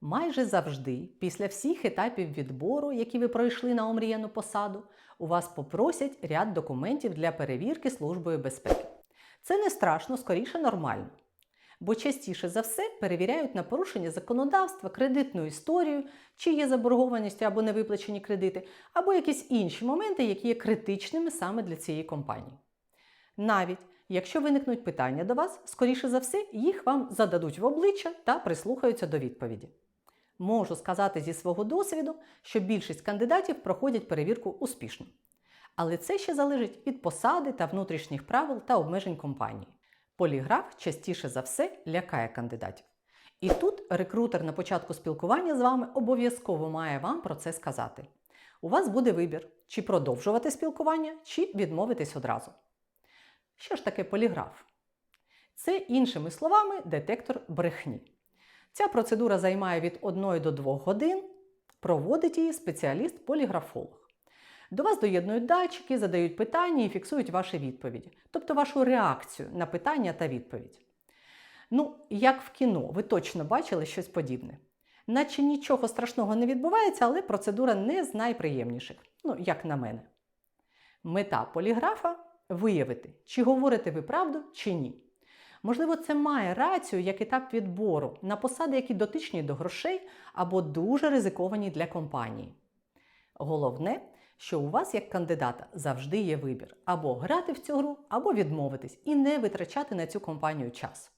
Майже завжди, після всіх етапів відбору, які ви пройшли на омріяну посаду, у вас попросять ряд документів для перевірки Службою безпеки. Це не страшно, скоріше нормально. Бо частіше за все перевіряють на порушення законодавства, кредитну історію, чи є заборгованість або невиплачені кредити, або якісь інші моменти, які є критичними саме для цієї компанії. Навіть якщо виникнуть питання до вас, скоріше за все, їх вам зададуть в обличчя та прислухаються до відповіді. Можу сказати зі свого досвіду, що більшість кандидатів проходять перевірку успішно. Але це ще залежить від посади та внутрішніх правил та обмежень компанії. Поліграф частіше за все лякає кандидатів. І тут рекрутер на початку спілкування з вами обов'язково має вам про це сказати. У вас буде вибір, чи продовжувати спілкування, чи відмовитись одразу. Що ж таке поліграф? Це, іншими словами, детектор брехні. Ця процедура займає від 1 до 2 годин, проводить її спеціаліст-поліграфолог. До вас доєднують датчики, задають питання і фіксують ваші відповіді, тобто вашу реакцію на питання та відповідь. Ну, як в кіно, ви точно бачили щось подібне. Наче нічого страшного не відбувається, але процедура не з найприємніших, ну, як на мене. Мета поліграфа виявити, чи говорите ви правду, чи ні. Можливо, це має рацію як етап відбору на посади, які дотичні до грошей або дуже ризиковані для компанії. Головне, що у вас як кандидата завжди є вибір або грати в цю гру, або відмовитись і не витрачати на цю компанію час.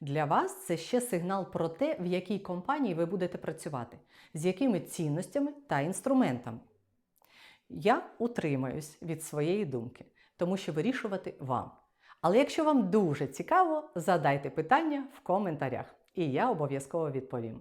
Для вас це ще сигнал про те, в якій компанії ви будете працювати, з якими цінностями та інструментами. Я утримаюсь від своєї думки, тому що вирішувати вам. Але якщо вам дуже цікаво, задайте питання в коментарях, і я обов'язково відповім.